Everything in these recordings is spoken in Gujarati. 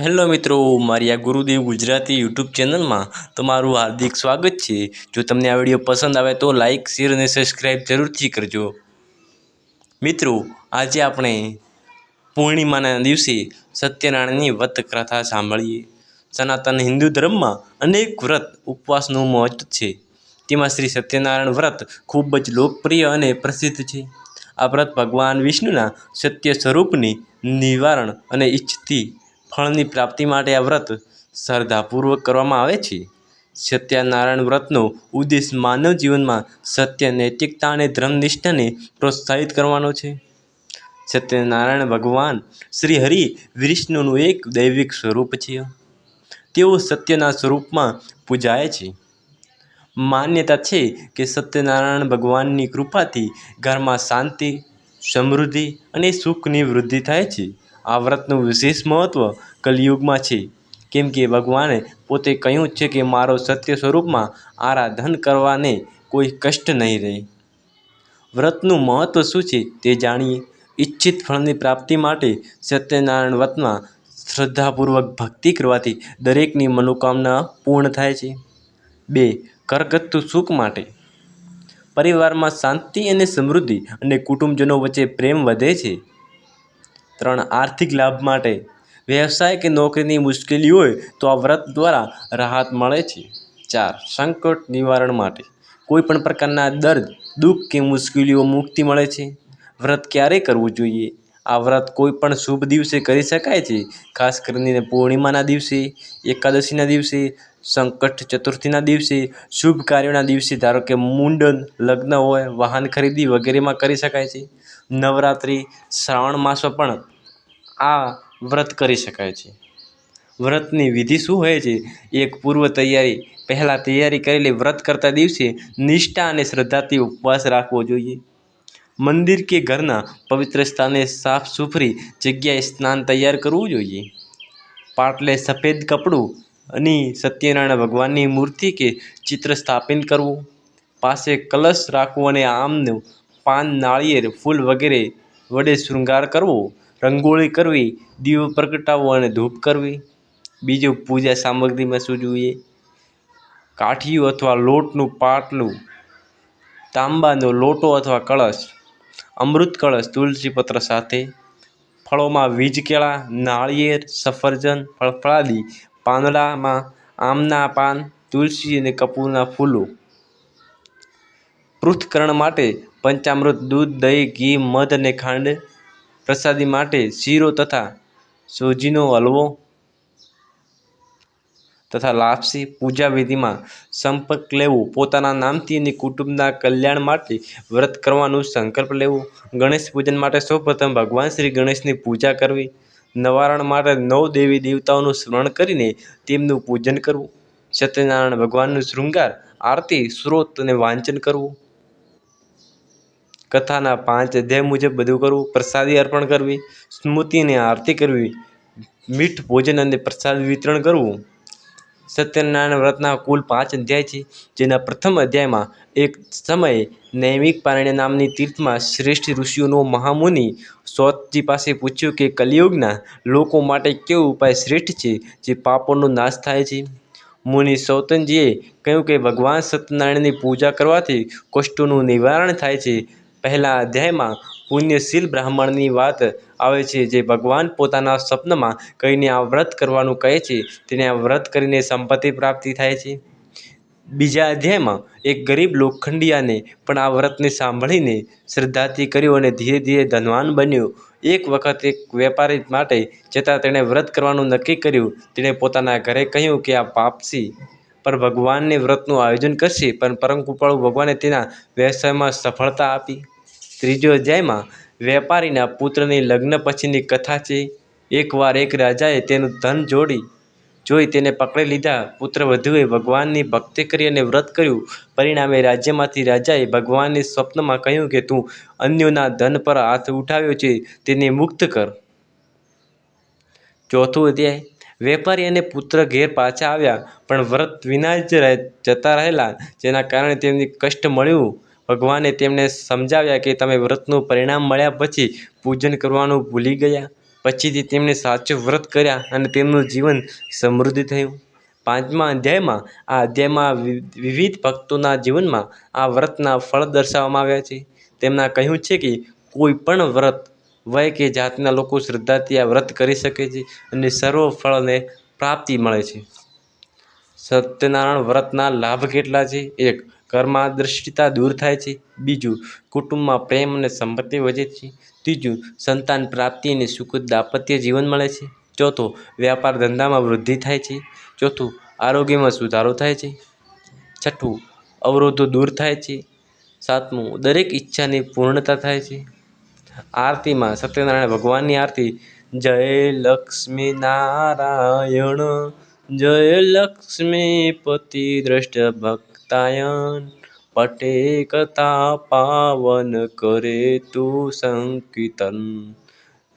હેલો મિત્રો, મારી આ ગુરુદેવ ગુજરાતી યુટ્યુબ ચેનલમાં તમારું હાર્દિક સ્વાગત છે. જો તમને આ વીડિયો પસંદ આવે તો લાઇક શેર અને સબસ્ક્રાઈબ જરૂરથી કરજો. મિત્રો, આજે આપણે પૂર્ણિમાના દિવસે સત્યનારાયણની વ્રત કથા સાંભળીએ. સનાતન હિન્દુ ધર્મમાં અનેક વ્રત ઉપવાસનું મહત્વ છે. તેમાં શ્રી સત્યનારાયણ વ્રત ખૂબ જ લોકપ્રિય અને પ્રસિદ્ધ છે. આ વ્રત ભગવાન વિષ્ણુના સત્ય સ્વરૂપની નિવારણ અને ઈચ્છતી ફળની પ્રાપ્તિ માટે આ વ્રત શ્રદ્ધાપૂર્વક કરવામાં આવે છે. સત્યનારાયણ વ્રતનો ઉદ્દેશ માનવ જીવનમાં સત્ય નૈતિકતા અને ધર્મનિષ્ઠાને પ્રોત્સાહિત કરવાનો છે. સત્યનારાયણ ભગવાન શ્રી હરિ વિષ્ણુનું એક દૈવિક સ્વરૂપ છે. તેઓ સત્યના સ્વરૂપમાં પૂજાય છે. માન્યતા છે કે સત્યનારાયણ ભગવાનની કૃપાથી ઘરમાં શાંતિ, સમૃદ્ધિ અને સુખની વૃદ્ધિ થાય છે. આ વ્રતનું વિશેષ મહત્ત્વ કલિયુગમાં છે. કેમ કે ભગવાને પોતે કહ્યું છે કે મારો સત્ય સ્વરૂપમાં આરાધન કરવાને કોઈ કષ્ટ નહીં રહે. વ્રતનું મહત્ત્વ શું છે તે જાણીએ. ઈચ્છિત ફળની પ્રાપ્તિ માટે સત્યનારાયણ વ્રતમાં શ્રદ્ધાપૂર્વક ભક્તિ કરવાથી દરેકની મનોકામના પૂર્ણ થાય છે. બે ઘરગથ્થુ સુખ માટે. પરિવારમાં શાંતિ અને સમૃદ્ધિ અને કુટુંબજનો વચ્ચે પ્રેમ વધે છે. ત્રણ આર્થિક લાભ માટે વ્યવસાય કે નોકરીની મુશ્કેલી હોય તો આ વ્રત દ્વારા રાહત મળે છે. ચાર, સંકટ નિવારણ માટે કોઈપણ પ્રકારના દર્દ, દુઃખ કે મુશ્કેલીઓ મુક્તિ મળે છે. વ્રત ક્યારે કરવું જોઈએ? આ વ્રત કોઈપણ શુભ દિવસે કરી શકાય છે? ખાસ કરીને પૂર્ણિમાના દિવસે, એકાદશીના દિવસે સંકટ ચતુર્થીના દિવસે, શુભ કાર્યોના દિવસે, ધારો કે મુંડન લગ્ન હોય, વાહન ખરીદી વગેરેમાં કરી શકાય છે. નવરાત્રિ, શ્રાવણ માસમાં પણ આ વ્રત કરી શકાય છે. વ્રતની વિધિ શું હોય છે? એક પૂર્વ તૈયારી, પહેલાં તૈયારી કરેલી વ્રત કરતા દિવસે નિષ્ઠા અને શ્રદ્ધાથી ઉપવાસ રાખવો જોઈએ. મંદિર કે ઘરના પવિત્ર સ્થાને સાફ સુથરી જગ્યાએ સ્નાન તૈયાર કરવું જોઈએ. પાટલે સફેદ કપડું અને સત્યનારાયણ ભગવાનની મૂર્તિ કે ચિત્ર સ્થાપિત કરવું. પાસે કલશ રાખવું અને આમનું પાન, નાળિયેર, ફૂલ વગેરે વડે શૃંગાર કરવો. રંગોળી કરવી, દીવો પ્રગટાવવો અને ધૂપ કરવી. બીજું પૂજા સામગ્રીમાં શું જોઈએ? કાઠિયું અથવા લોટનું પાટલું, તાંબાનો લોટો અથવા કળશ, અમૃત કળશ, તુલસી પત્ર સાથે, ફળોમાં વીજ કેળા નાળિયેર, સફરજન, ફળફળાદી પાંદડામાં આમના પાન, તુલસી અને કપૂરના ફૂલો. પૃથકરણ માટે પંચામૃત દૂધ, દહીં, ઘી, મધ અને ખાંડ પ્રસાદી માટે શીરો તથા સોજીનો હલવો તથા લાપસી પૂજા વિધિમાં સંપર્ક લેવું. પોતાના નામથી અને કુટુંબના કલ્યાણ માટે વ્રત કરવાનું સંકલ્પ લેવો. ગણેશ પૂજન માટે સૌપ્રથમ ભગવાન શ્રી ગણેશની પૂજા કરવી. નિવારણ માટે નવ દેવી દેવતાઓનું સ્મરણ કરીને તેમનું પૂજન કરવું. સત્યનારાયણ ભગવાનનું શૃંગાર, આરતી સ્ત્રોત અને વાંચન કરવું. કથાના પાંચ અધ્યાય મુજબ બધું કરવું, પ્રસાદી અર્પણ કરવી સ્મૃતિ અને આરતી કરવી, મીઠ ભોજન અને પ્રસાદ વિતરણ કરવું. સત્યનારાયણ વ્રતના કુલ પાંચ અધ્યાય છે, જેના પ્રથમ અધ્યાયમાં એક સમયે નૈમિક પારણ્ય નામની તીર્થમાં શ્રેષ્ઠ ઋષિઓનો મહામુનિ સ્વતજી પાસે પૂછ્યું કે કલિયુગના લોકો માટે કેવો ઉપાય શ્રેષ્ઠ છે, જે પાપોનો નાશ થાય છે? મુનિ સૌતનજીએ કહ્યું કે ભગવાન સત્યનારાયણની પૂજા કરવાથી કષ્ટોનું નિવારણ થાય છે. પહેલા અધ્યાયમાં પુણ્યશીલ બ્રાહ્મણની વાત આવે છે, જે ભગવાન પોતાના સ્વપ્નમાં કહીને આ વ્રત કરવાનું કહે છે, તેને આ વ્રત કરીને સંપત્તિ પ્રાપ્તિ થાય છે. બીજા અધ્યાયમાં એક ગરીબ લોખંડિયાને પણ આ વ્રતને સાંભળીને શ્રદ્ધાથી કર્યું અને ધીરે ધીરે ધનવાન બન્યો. એક વખત એક વેપારી માટે જતાં તેણે વ્રત કરવાનું નક્કી કર્યું. તેણે પોતાના ઘરે કહ્યું કે આ પાપસી પર ભગવાનને વ્રતનું આયોજન કરશે, પણ પરમ કૃપાળુ ભગવાને તેના વ્યવસાયમાં સફળતા આપી. ત્રીજો અધ્યાયમાં વેપારીના પુત્રની લગ્ન પછીની કથા છે. એકવાર એક રાજાએ તેનું ધન જોડી, જોઈ તેને પકડી લીધા. પુત્રવધૂએ ભગવાનની ભક્તિ કરી અને વ્રત કર્યું. પરિણામે રાજ્યમાંથી રાજાએ ભગવાનને સ્વપ્નમાં કહ્યું કે, તું અન્યોના ધન પર હાથ ઉઠાવ્યો છે, તેને મુક્ત કર. ચોથું અધ્યાય. વેપારી અને પુત્ર ઘેર પાછા આવ્યા, પણ વ્રત વિના જ જતા રહેલા, જેના કારણે તેમને કષ્ટ મળ્યું. ભગવાને તેમને સમજાવ્યા કે તમે વ્રતનું પરિણામ મળ્યા પછી પૂજન કરવાનું ભૂલી ગયા. પછીથી તેમણે સાચું વ્રત કર્યા અને તેમનું જીવન સમૃદ્ધ થયું. પાંચમા અધ્યાયમાં, આ અધ્યાયમાં વિવિધ ભક્તોના જીવનમાં આ વ્રતના ફળ દર્શાવવામાં આવ્યા છે. તેમના કહ્યું છે કે, કોઈ પણ વ્રત વય કે જાતના લોકો શ્રદ્ધાથી આ વ્રત કરી શકે છે અને સર્વ ફળને પ્રાપ્તિ મળે છે. સત્યનારાયણ વ્રતના લાભ કેટલા છે? એક કર્માદૃષ્ટિતા દૂર થાય છે. બીજું, કુટુંબમાં પ્રેમ અને સંપત્તિ વધે છે. ત્રીજું, સંતાન પ્રાપ્તિ અને સુખદ દાંપત્ય જીવન મળે છે. ચોથો, વ્યાપાર ધંધામાં વૃદ્ધિ થાય છે. ચોથું, આરોગ્યમાં સુધારો થાય છે. છઠ્ઠું, અવરોધો દૂર થાય છે. સાતમું, દરેક ઈચ્છાની પૂર્ણતા થાય છે. આરતીમાં સત્યનારાયણ ભગવાનની આરતી, જય લક્ષ્મી નારાયણ, જય લક્ષ્મીપતિ દ્રષ્ટ ભક્તાયન પટે કથા પાવન કરે તું સંકીર્તન.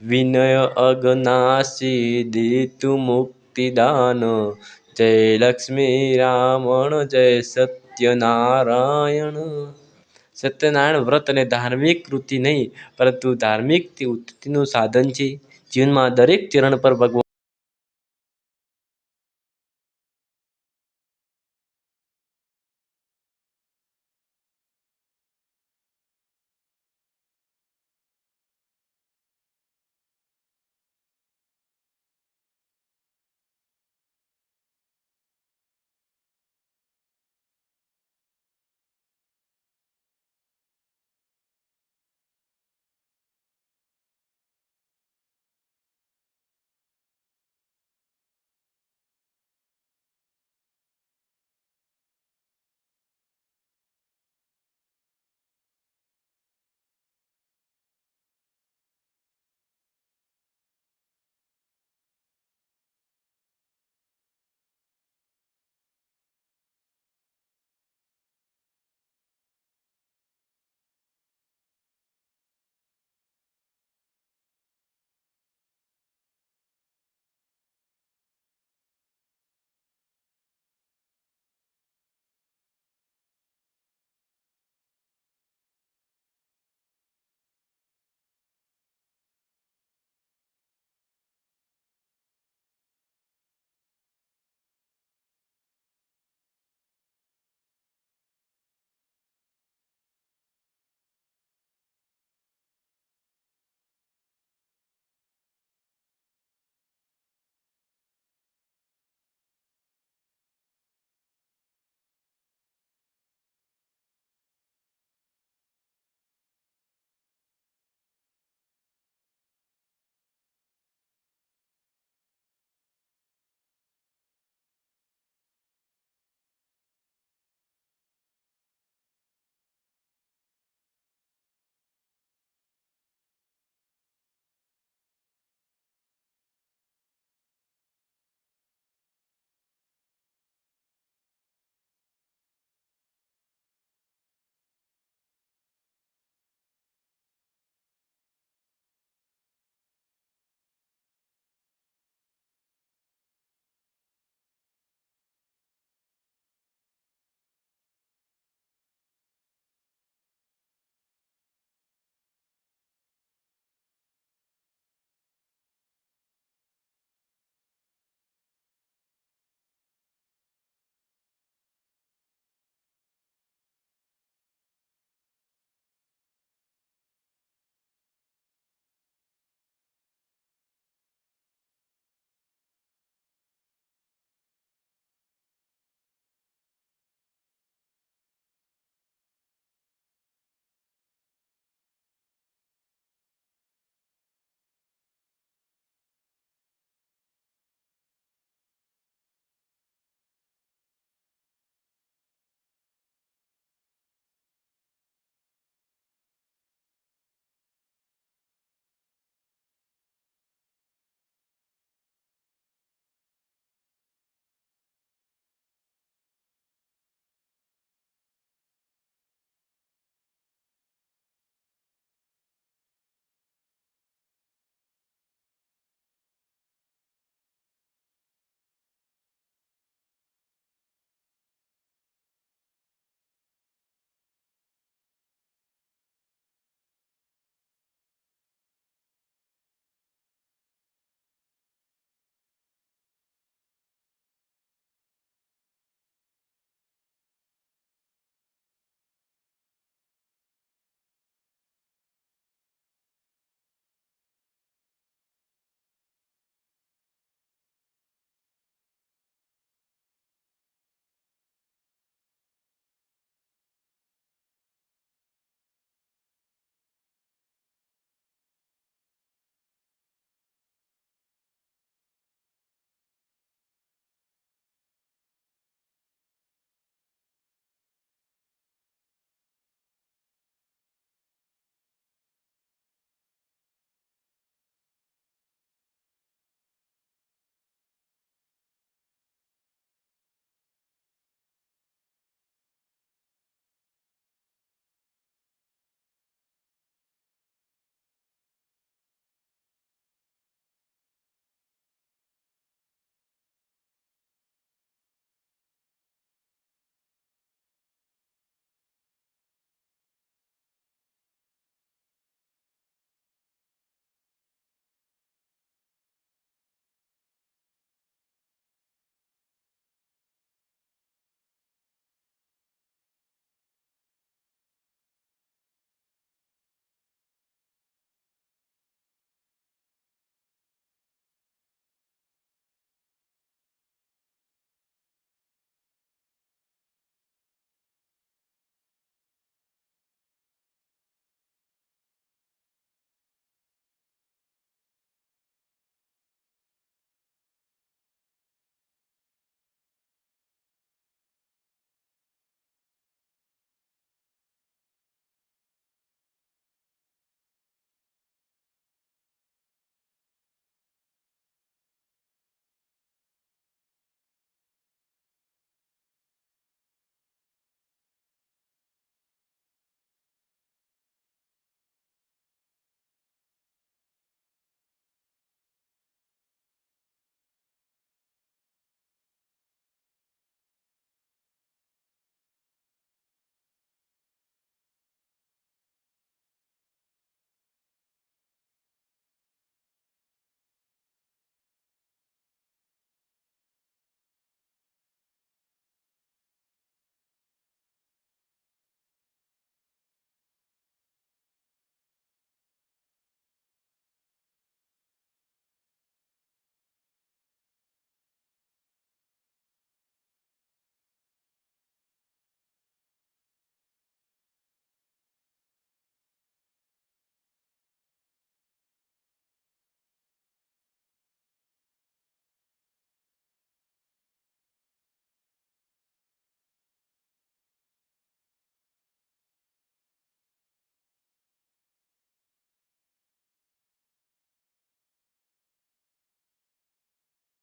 વિનય અગનાશી દીતું મુક્તિદાન. જય લક્ષ્મી રામણ, જય સત્યનારાયણ. સત્યનારાયણ વ્રત અને ધાર્મિક કૃતિ નહીં, પરંતુ ધાર્મિક ઉત્તિનું સાધન છે. જીવનમાં દરેક ચરણ પર ભગવાન